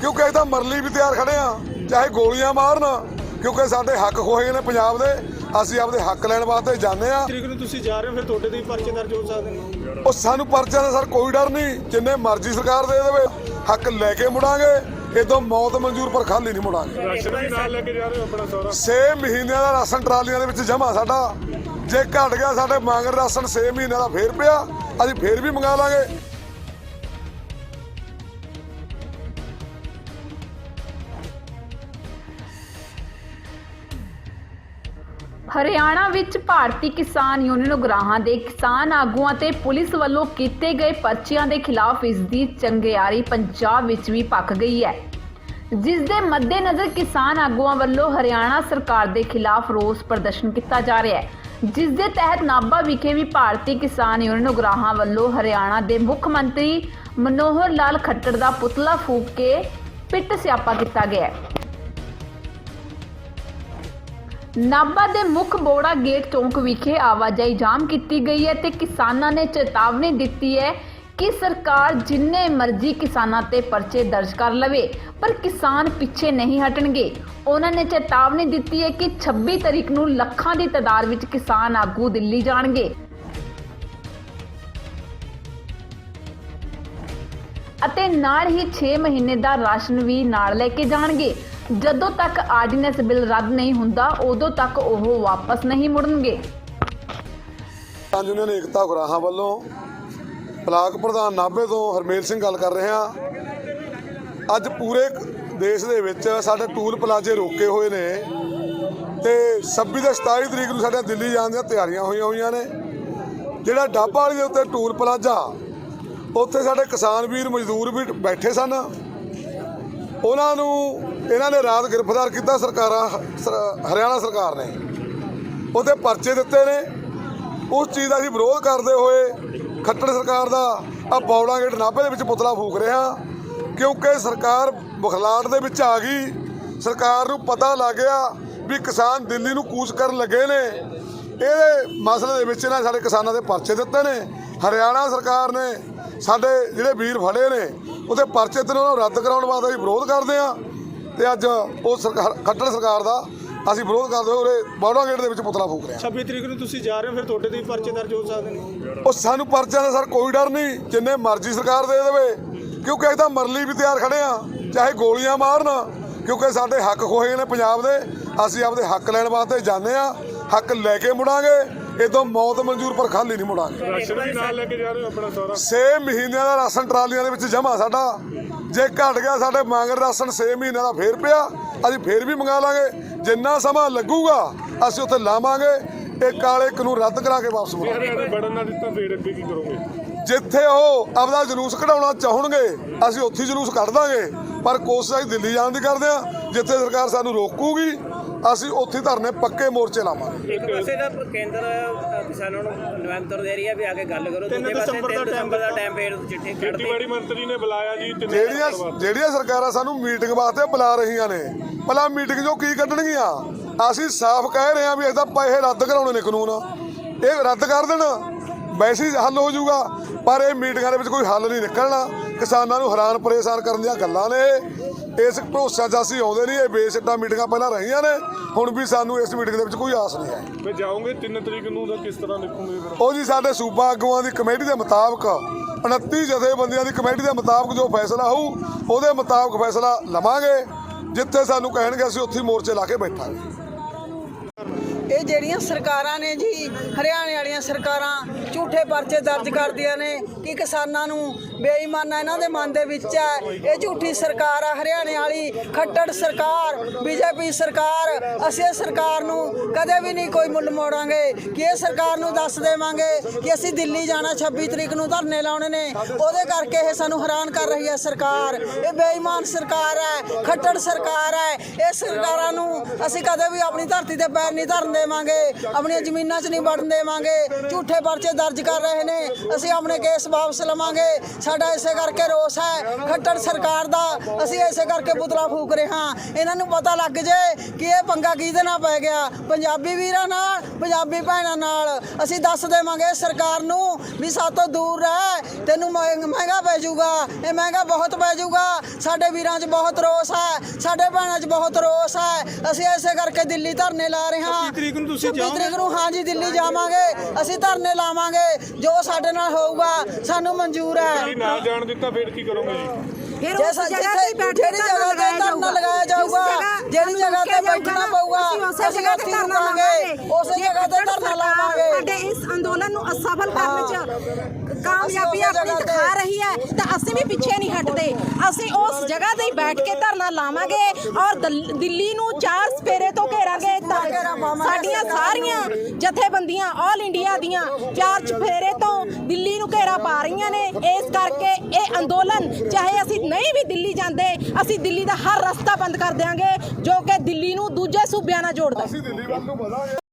ਕਿਉਂਕਿ ਅਸੀਂ ਤਾਂ ਮਰਨ ਲਈ ਵੀ ਤਿਆਰ ਖੜੇ ਆ ਚਾਹੇ ਗੋਲੀਆਂ ਮਾਰਨ ਕਿਉਂਕਿ ਸਾਡੇ ਹੱਕ ਖੋਹੇ ਨੇ ਪੰਜਾਬ ਦੇ ਅਸੀਂ ਆਪਦੇ ਹੱਕ ਲੈਣ ਵਾਸਤੇ ਜਾਂਦੇ ਆ ਤਰੀਕ ਨੂੰ ਤੁਸੀਂ ਜਾ ਰਹੇ ਹੋ ਫਿਰ ਤੁਹਾਡੇ ਤੇ ਪਰਚੇ ਦਰਜ ਹੋ ਸਕਦੇ ਨੇ। ਉਹ ਸਾਨੂੰ ਪਰਚਾ ਦਾ ਸਰ ਕੋਈ ਡਰ ਨਹੀਂ ਜਿੰਨੇ ਮਰਜ਼ੀ ਸਰਕਾਰ ਦੇ ਦੇਵੇ ਹੱਕ ਲੈ ਕੇ ਮੁੜਾਂਗੇ ਇਦੋਂ ਮੌਤ ਮਨਜ਼ੂਰ ਪਰ ਖਾਲੀ ਨਹੀਂ ਮੁੜਾਂਗੇ। ਰਾਸ਼ਨ ਵੀ ਨਾਲ ਲੈ ਕੇ ਜਾ ਰਹੇ ਹੋ ਆਪਣਾ ਸਾਰਾ? 6 ਮਹੀਨਿਆਂ ਦਾ ਰਾਸ਼ਨ ਟਰਾਲੀਆਂ ਦੇ ਵਿੱਚ ਜਮਾ ਸਾਡਾ। ਜੇ ਘਟ ਗਿਆ ਸਾਡੇ ਮੰਗਰ ਰਾਸ਼ਨ 6 ਮਹੀਨਿਆਂ ਦਾ ਫੇਰ ਪਿਆ ਅਸੀਂ ਫੇਰ ਵੀ ਮੰਗਾ ਲਾਂਗੇ। ਹਰਿਆਣਾ ਵਿੱਚ ਭਾਰਤੀ ਕਿਸਾਨ ਯੂਨੀਅਨ ਉਗਰਾਹਾਂ ਦੇ ਕਿਸਾਨ ਆਗੂਆਂ ਤੇ ਪੁਲਿਸ ਵੱਲੋਂ ਕੀਤੇ ਗਏ ਪਰਚਿਆਂ ਦੇ ਖਿਲਾਫ ਇਸ ਦੀ ਚੰਗਿਆੜੀ ਪੰਜਾਬ ਵਿੱਚ ਵੀ ਪੱਕ ਗਈ ਹੈ। ਜਿਸ ਦੇ ਮੱਦੇਨਜ਼ਰ ਕਿਸਾਨ ਆਗੂਆਂ ਵੱਲੋਂ ਹਰਿਆਣਾ ਸਰਕਾਰ ਦੇ ਖਿਲਾਫ ਰੋਸ ਪ੍ਰਦਰਸ਼ਨ ਕੀਤਾ ਜਾ ਰਿਹਾ ਹੈ। ਜਿਸ ਦੇ ਤਹਿਤ ਨਾਭਾ ਵਿਖੇ ਵੀ ਭਾਰਤੀ ਕਿਸਾਨ ਯੂਨੀਅਨ ਉਗਰਾਹਾਂ ਵੱਲੋਂ ਹਰਿਆਣਾ ਦੇ ਮੁੱਖ ਮੰਤਰੀ ਮਨੋਹਰ ਲਾਲ ਖੱਟੜ ਦਾ ਪੁਤਲਾ ਫੂਕ ਕੇ ਪਿੱਟ ਸਿਆਪਾ ਕੀਤਾ ਗਿਆ ਨਾਭਾ ਦੇ ਮੁੱਖ ਬੋੜਾ ਗੇਟ ਚੌਂਕ ਵਿਖੇ ਆਵਾਜਾਈ ਜਾਮ ਕੀਤੀ ਗਈ ਹੈ ਤੇ ਕਿਸਾਨਾਂ ਨੇ ਚੇਤਾਵਨੀ ਦਿੱਤੀ ਹੈ ਕਿ ਸਰਕਾਰ ਜਿੰਨੇ ਮਰਜ਼ੀ ਕਿਸਾਨਾਂ ਤੇ ਪਰਚੇ ਦਰਜ ਕਰ ਲਵੇ, ਪਰ ਕਿਸਾਨ ਪਿੱਛੇ ਨਹੀਂ ਹਟਣਗੇ। ਉਹਨਾਂ ਨੇ ਚੇਤਾਵਨੀ ਦਿੱਤੀ ਹੈ ਕਿ 26 ਤਰੀਕ ਨੂੰ ਲੱਖਾਂ ਦੀ ਤਾਦਾਦ ਵਿੱਚ ਕਿਸਾਨ ਆਗੂ ਦਿੱਲੀ ਜਾਣਗੇ। ਅਤੇ ਨਾਲ ਹੀ 6 ਮਹੀਨੇ ਦਾ ਰਾਸ਼ਨ ਵੀ ਨਾਲ ਲੈ ਕੇ ਜਾਣਗੇ। ਜਦੋਂ ਤੱਕ ਆਰਡੀਨੈਂਸ ਬਿੱਲ ਰੱਦ ਨਹੀਂ ਹੁੰਦਾ, ਉਦੋਂ ਤੱਕ ਉਹ ਵਾਪਸ ਨਹੀਂ ਮੁੜਨਗੇ। ਕਿਸਾਨ ਯੂਨੀਅਨ ਏਕਤਾ ਗੁਰਾਹਾਂ ਵੱਲੋਂ ਬਲਾਕ ਪ੍ਰਧਾਨ ਨਾਭੇ ਤੋਂ ਹਰਮੇਲ ਸਿੰਘ ਗੱਲ ਕਰ ਰਹੇ ਹਾਂ। ਅੱਜ ਪੂਰੇ ਦੇਸ਼ ਦੇ ਵਿੱਚ ਸਾਡੇ ਟੂਲ ਪਲਾਜ਼ੇ ਰੋਕੇ ਹੋਏ ਨੇ ਤੇ 26 ਤੇ 27 ਤਰੀਕ ਨੂੰ ਸਾਡੇ ਦਿੱਲੀ ਜਾਣ ਦੀਆਂ ਤਿਆਰੀਆਂ ਹੋਈਆਂ ਹੋਈਆਂ ਨੇ। ਜਿਹੜਾ ਡਾਬਾ ਵਾਲੀ ਦੇ ਉੱਤੇ ਟੂਲ ਪਲਾਜ਼ਾ, ਉੱਥੇ ਸਾਡੇ ਕਿਸਾਨ ਵੀਰ ਮਜ਼ਦੂਰ ਵੀ ਬੈਠੇ ਸਨ। ਉਹਨਾਂ ਨੂੰ ਇਹਨਾਂ ਨੇ ਰਾਤ ਗ੍ਰਿਫਤਾਰ ਕੀਤਾ ਸਰਕਾਰਾਂ, ਸਰ- ਹਰਿਆਣਾ ਸਰਕਾਰ ਨੇ। ਉਹਦੇ ਪਰਚੇ ਦਿੱਤੇ ਨੇ। ਉਸ ਚੀਜ਼ ਦਾ ਅਸੀਂ ਵਿਰੋਧ ਕਰਦੇ ਹੋਏ ਖੱਟੜ ਸਰਕਾਰ ਦਾ ਆ ਬੌੜਾ ਗੇਟ ਨਾਭੇ ਦੇ ਵਿੱਚ ਪੁਤਲਾ ਫੂਕ ਰਿਹਾ ਕਿਉਂਕਿ ਸਰਕਾਰ ਬਖਲਾਟ ਦੇ ਵਿੱਚ ਆ ਗਈ। ਸਰਕਾਰ ਨੂੰ ਪਤਾ ਲੱਗ ਗਿਆ ਵੀ ਕਿਸਾਨ ਦਿੱਲੀ ਨੂੰ ਕੂਚ ਕਰਨ ਲੱਗੇ ਨੇ। ਇਹਦੇ ਮਸਲੇ ਦੇ ਵਿੱਚ ਇਹਨਾਂ ਸਾਡੇ ਕਿਸਾਨਾਂ ਦੇ ਪਰਚੇ ਦਿੱਤੇ ਨੇ। ਹਰਿਆਣਾ ਸਰਕਾਰ ਨੇ ਸਾਡੇ ਜਿਹੜੇ ਵੀਰ ਫੜੇ ਨੇ, ਉਹਦੇ ਪਰਚੇ ਤੇ ਉਹਨਾਂ ਨੂੰ ਰੱਦ ਕਰਾਉਣ ਵਾਸਤੇ ਅਸੀਂ ਵਿਰੋਧ ਕਰਦੇ ਆ ਤੇ ਅੱਜ ਉਹ ਸਰਕਾਰ ਖੱਟੜ ਸਰਕਾਰ ਦਾ ਅਸੀਂ ਵਿਰੋਧ ਕਰਦੇ ਹੋਏ ਉਰੇ ਬੌੜਾ ਗੇਟ ਦੇ ਵਿੱਚ ਪੁਤਲਾ ਫੂਕ ਰਹੇ। ਹਾਂ 26 ਤਰੀਕ ਨੂੰ ਤੁਸੀਂ ਜਾ ਰਹੇ ਹੋ ਫਿਰ ਤੁਹਾਡੇ ਤੇ ਵੀ ਪਰਚੇ ਦਰਜ ਹੋ ਸਕਦੇ ਨੇ। ਉਹ ਸਾਨੂੰ ਪਰਚਾ ਦਾ ਸਰ ਕੋਈ ਡਰ ਨਹੀਂ ਜਿੰਨੇ ਮਰਜ਼ੀ ਸਰਕਾਰ ਦੇ ਦੇਵੇ। ਕਿਉਂਕਿ ਅਸੀਂ ਤਾਂ ਮਰਨ ਲਈ ਵੀ ਤਿਆਰ ਖੜੇ ਆ ਚਾਹੇ ਗੋਲੀਆਂ ਮਾਰਨ ਕਿਉਂਕਿ ਸਾਡੇ ਹੱਕ ਖੋਹੇ ਨੇ ਪੰਜਾਬ ਦੇ। ਅਸੀਂ ਆਪਦੇ ਹੱਕ ਲੈਣ ਵਾਸਤੇ ਜਾਂਦੇ ਆ ਹੱਕ ਲੈ ਕੇ ਮੁੜਾਂਗੇ। ਇਦੋਂ ਮੌਤ ਮਨਜ਼ੂਰ ਪਰ ਖਾਲੀ ਨਹੀਂ ਮੁੜਾਂਗੇ। ਰਾਸ਼ਨ ਵੀ ਨਾਲ ਲੈ ਕੇ ਜਾ ਰਹੇ ਹੋ ਆਪਣਾ ਸਾਰਾ। 6 ਮਹੀਨਿਆਂ ਦਾ ਰਾਸ਼ਨ ਟਰਾਲੀਆਂ ਦੇ ਵਿੱਚ ਜਮਾ ਸਾਡਾ। ਜੇ ਘਟ ਗਿਆ ਸਾਡੇ ਮੰਗਰ ਰਾਸ਼ਨ 6 ਮਹੀਨਿਆਂ ਦਾ ਫੇਰ ਪਿਆ ਅਸੀਂ ਫੇਰ ਵੀ ਮੰਗਾ ਲਾਂਗੇ। ਜਿੰਨਾ ਸਮਾਂ ਲੱਗੂਗਾ ਅਸੀਂ ਉੱਥੇ ਲਾਵਾਂਗੇ ਇਹ ਕਾਲੇ ਕਾਨੂੰਨ ਰੱਦ ਕਰਾ ਕੇ। ਵਾਪਸ ਹਰਿਆਣਾ ਬੜਨ ਨਾ ਦਿੱਤਾ ਫੇਰ ਅੱਗੇ ਕੀ ਕਰੋਗੇ? ਜਿੱਥੇ ਉਹ ਆਪਦਾ ਜਲੂਸ ਕਢਾਉਣਾ ਚਾਹਣਗੇ ਅਸੀਂ ਉੱਥੇ ਜਲੂਸ ਕੱਢ ਦਾਂਗੇ। ਪਰ ਕੋਸ਼ਿਸ਼ ਅਸੀਂ ਦਿੱਲੀ ਜਾਣ ਦੀ ਕਰਦੇ ਆ ਜਿੱਥੇ ਸਰਕਾਰ ਸਾਨੂੰ ਰੋਕੂਗੀ ਅਸੀਂ ਉੱਥੇ ਧਰਨੇ ਪੱਕੇ ਮੋਰਚੇ ਲਾਵਾਂਗੇ। ਇੱਕ ਪਾਸੇ ਦਾ ਕੇਂਦਰ ਅ, ਕਿਸਾਨਾਂ ਨੂੰ ਨਵੰਬਰ ਦੇ ਰਹੀ ਹੈ ਵੀ ਆ ਕੇ ਗੱਲ ਕਰੋ ਤਿੰਨ ਦੂਜੇ ਪਾਸੇ ਦਸੰਬਰ ਦਾ 3 time ਦਸੰਬਰ ਦਾ ਟਾਈਮ ਫੇਰ ਚਿੱਠੀ ਕੱਢਦੇ। ਖੇਤੀਬਾੜੀ ਮੰਤਰੀ ਨੇ ਬੁਲਾਇਆ ਜੀ ਤਿੰਨ ਜਿਹੜੀਆਂ ਸਰਕਾਰਾਂ ਸਾਨੂੰ ਮੀਟਿੰਗ ਵਾਸਤੇ ਬੁਲਾ ਰਹੀਆਂ ਨੇ ਭਲਾ ਮੀਟਿੰਗ ਜੋ ਕੀ ਕੱਢਣਗੀਆਂ? ਅਸੀਂ ਸਾਫ਼ ਕਹਿ ਰਹੇ ਹਾਂ ਵੀ ਇਹਦਾ ਪੈਸੇ ਰੱਦ ਕਰਾਉਣੇ ਨੇ ਕਾਨੂੰਨ। ਇਹ ਰੱਦ ਕਰ ਦੇਣ ਵੈਸੇ ਹੱਲ ਹੋ ਜਾਊਗਾ ਪਰ ਇਹ ਮੀਟਿੰਗਾਂ ਦੇ ਵਿੱਚ ਕੋਈ ਹੱਲ ਨਹੀਂ ਨਿਕਲਣਾ। ਕਿਸਾਨਾਂ ਨੂੰ ਹੈਰਾਨ ਪਰੇਸ਼ਾਨ ਕਰਨ ਦੀਆਂ ਗੱਲਾਂ ਨੇ। ਇਸ ਭਰੋਸਾ 'ਚ ਅਸੀਂ ਆਉਂਦੇ ਨਹੀਂ ਇਹ ਬੇਸਿੱਟਾ ਮੀਟਿੰਗਾਂ ਪਹਿਲਾਂ ਰਹੀਆਂ ਨੇ ਹੁਣ ਵੀ ਸਾਨੂੰ ਇਸ ਮੀਟਿੰਗ ਦੇ ਵਿੱਚ ਕੋਈ ਆਸ ਨਹੀਂ ਹੈ। ਫਿਰ ਜਾਓਗੇ 3 ਤਰੀਕ ਨੂੰ ਤਾਂ ਕਿਸ ਤਰ੍ਹਾਂ ਲਿਖੋਗੇ ਫਿਰ? ਉਹ ਜੀ ਸਾਡੇ ਸੂਬਾ ਆਗੂਆਂ ਦੀ ਕਮੇਟੀ ਦੇ ਮੁਤਾਬਕ 29 ਜਥੇਬੰਦੀਆਂ ਦੀ ਕਮੇਟੀ ਦੇ ਮੁਤਾਬਕ ਜੋ ਫੈਸਲਾ ਹੋਊ ਉਹਦੇ ਮੁਤਾਬਕ ਫੈਸਲਾ ਲਵਾਂਗੇ ਜਿੱਥੇ ਸਾਨੂੰ ਕਹਿਣਗੇ ਅਸੀਂ ਉੱਥੇ ਮੋਰਚੇ ਲਾ ਕੇ ਬੈਠਾਂਗੇ। ਇਹ ਜਿਹੜੀਆਂ ਸਰਕਾਰਾਂ ਨੇ ਜੀ ਹਰਿਆਣੇ ਵਾਲੀਆਂ ਸਰਕਾਰਾਂ ਝੂਠੇ ਪਰਚੇ ਦਰਜ ਕਰਦੀਆਂ ਨੇ ਕਿ ਕਿਸਾਨਾਂ ਨੂੰ ਬੇਈਮਾਨਾ ਇਹਨਾਂ ਦੇ ਮਨ ਦੇ ਵਿੱਚ ਹੈ। ਇਹ ਝੂਠੀ ਸਰਕਾਰ ਆ, ਹਰਿਆਣੇ ਵਾਲੀ, ਖੱਟੜ ਸਰਕਾਰ, ਬੀਜੇਪੀ ਸਰਕਾਰ, ਅਸੀਂ ਇਹ ਸਰਕਾਰ ਨੂੰ ਕਦੇ ਵੀ ਨਹੀਂ ਕੋਈ ਮੁੱਲ ਮੋੜਾਂਗੇ। ਕਿ ਇਹ ਸਰਕਾਰ ਨੂੰ ਦੱਸ ਦੇਵਾਂਗੇ ਕਿ ਅਸੀਂ ਦਿੱਲੀ ਜਾਣਾ 26 ਤਰੀਕ ਨੂੰ ਧਰਨੇ ਲਾਉਣੇ ਨੇ, ਉਹਦੇ ਕਰਕੇ ਇਹ ਸਾਨੂੰ ਹੈਰਾਨ ਕਰ ਰਹੀ ਹੈ ਸਰਕਾਰ। ਇਹ ਬੇਈਮਾਨ ਸਰਕਾਰ ਹੈ, ਖੱਟੜ ਸਰਕਾਰ ਹੈ। ਇਹ ਸਰਕਾਰਾਂ ਨੂੰ ਅਸੀਂ ਕਦੇ ਵੀ ਆਪਣੀ ਧਰਤੀ ਤੇ ਪੈਰ ਨਹੀਂ ਧਰਨ ਦੇਵਾਂਗੇ, ਆਪਣੀਆਂ ਜ਼ਮੀਨਾਂ 'ਚ ਨਹੀਂ ਵੜਨ ਦੇਵਾਂਗੇ। ਝੂਠੇ ਪਰਚੇ ਦਰਜ ਕਰ ਰਹੇ ਨੇ, ਅਸੀਂ ਆਪਣੇ ਕੇਸ ਵਾਪਸ ਲਵਾਂਗੇ। ਸਾਡਾ ਇਸੇ ਕਰਕੇ ਰੋਸ ਹੈ ਖੱਟੜ ਸਰਕਾਰ ਦਾ। ਅਸੀਂ ਇਸੇ ਕਰਕੇ ਪੁਤਲਾ ਫੂਕ ਰਹੇ ਹਾਂ। ਇਹਨਾਂ ਨੂੰ ਪਤਾ ਲੱਗ ਜੇ ਕਿ ਇਹ ਪੰਗਾ ਕਿਹਦੇ ਨਾਲ ਪੈ ਗਿਆ? ਪੰਜਾਬੀ ਵੀਰਾਂ ਨਾਲ ਪੰਜਾਬੀ ਭੈਣਾਂ ਨਾਲ। ਅਸੀਂ ਦੱਸ ਦੇਵਾਂਗੇ ਸਰਕਾਰ ਨੂੰ ਵੀ ਸਾਤੋਂ ਦੂਰ ਰਹਿ ਤੈਨੂੰ ਮਹਿ- ਮਹਿੰਗਾ ਪੈ ਜਾਊਗਾ। ਇਹ ਮਹਿੰਗਾ ਬਹੁਤ ਪੈ ਜਾਊਗਾ। ਸਾਡੇ ਵੀਰਾਂ 'ਚ ਬਹੁਤ ਰੋਸ ਹੈ। ਸਾਡੇ ਭੈਣਾਂ 'ਚ ਬਹੁਤ ਰੋਸ ਹੈ। ਅਸੀਂ ਇਸੇ ਕਰਕੇ ਦਿੱਲੀ ਧਰਨੇ ਲਾ ਰਹੇ ਹਾਂ। 26 ਤਰੀਕ ਨੂੰ ਤੁਸੀਂ 26 ਤਰੀਕ ਨੂੰ ਹਾਂ ਜੀ ਦਿੱਲੀ ਜਾਵਾਂਗੇ। ਅਸੀਂ ਧਰਨੇ ਲਾਵਾਂਗੇ। ਜੋ ਸਾਡੇ ਨਾਲ ਹੋਊਗਾ ਸਾਨੂੰ ਮਨਜ਼ੂਰ ਹੈ। ਨਾ ਜਾਣ ਦਿੱਤਾ ਫੇਰ ਕੀ ਕਰੋਗੇ ਜੀ? ਫਿਰ ਜੇ ਉਸ ਸਾ- ਜਗ੍ਹਾ ਜਿੱਥੇ- ਤੇ ਬੈਠ ਕੇ ਜਿਹੜੀ ਜਗ੍ਹਾ ਤੇ ਧਰਨਾ ਲਗਾਇਆ ਜਾਊਗਾ, ਜਿਹੜੀ ਜਗ੍ਹਾ ਤੇ ਬੈਠਣਾ ਪਊਗਾ, ਉਸੇ ਅਸੀਂ ਜਗ੍ਹਾ ਤੇ ਉੱਥੇ ਧਰਨਾ ਰੁਕਾਂਗੇ, ਲਾਵਾਂਗੇ। ਉਸੇ ਜਗ੍ਹਾ ਤੇ ਧਰਨਾ ਲਾਵਾਂਗੇ। ਸਾਡੇ ਇਸ ਅੰਦੋਲਨ ਨੂੰ ਅਸਫਲ ਕਰਨ ਚ ਕਾਮਯਾਬੀ ਆਪਣੀ ਦਿਖਾ ਰਹੀ ਹੈ ਤਾਂ ਅਸੀਂ ਵੀ ਪਿੱਛੇ ਨਹੀਂ ਹਟਦੇ। ਅਸੀਂ ਉਸ ਜਗ੍ਹਾ ਤੇ ਹੀ ਬੈਠ ਕੇ ਧਰਨਾ ਲਾਵਾਂਗੇ ਔਰ ਦਲ- ਦਿੱਲੀ ਨੂੰ ਚਾਰ ਸਪੇਰੇ ਤੋਂ ਘੇਰਾਂਗੇ ਤਾਂ ਸਾਡੀਆਂ ਸਾਰੀਆਂ ਜਥੇਬੰਦੀਆਂ ਆਲ ਇੰਡੀਆ ਦੀਆਂ ਚਾਰ ਚਫੇਰੇ ਤੋਂ ਦਿੱਲੀ ਨੂੰ ਘੇਰਾ ਪਾ ਰਹੀਆਂ ਨੇ। ਇਸ ਕਰਕੇ ਇਹ ਅੰਦੋਲਨ, ਚਾਹੇ ਅਸੀਂ ਨਹੀਂ ਵੀ ਦਿੱਲੀ ਜਾਂਦੇ, ਅਸੀਂ ਦਿੱਲੀ ਦਾ ਹਰ ਰਸਤਾ ਬੰਦ ਕਰ ਦਿਆਂਗੇ, ਜੋ ਕਿ ਦਿੱਲੀ ਨੂੰ ਦੂਜੇ ਸੂਬਿਆਂ ਨਾਲ ਜੋੜਦਾ ਅਸੀਂ ਦਿੱਲੀ ਵੱਲ ਨੂੰ ਵਧਾਂਗੇ।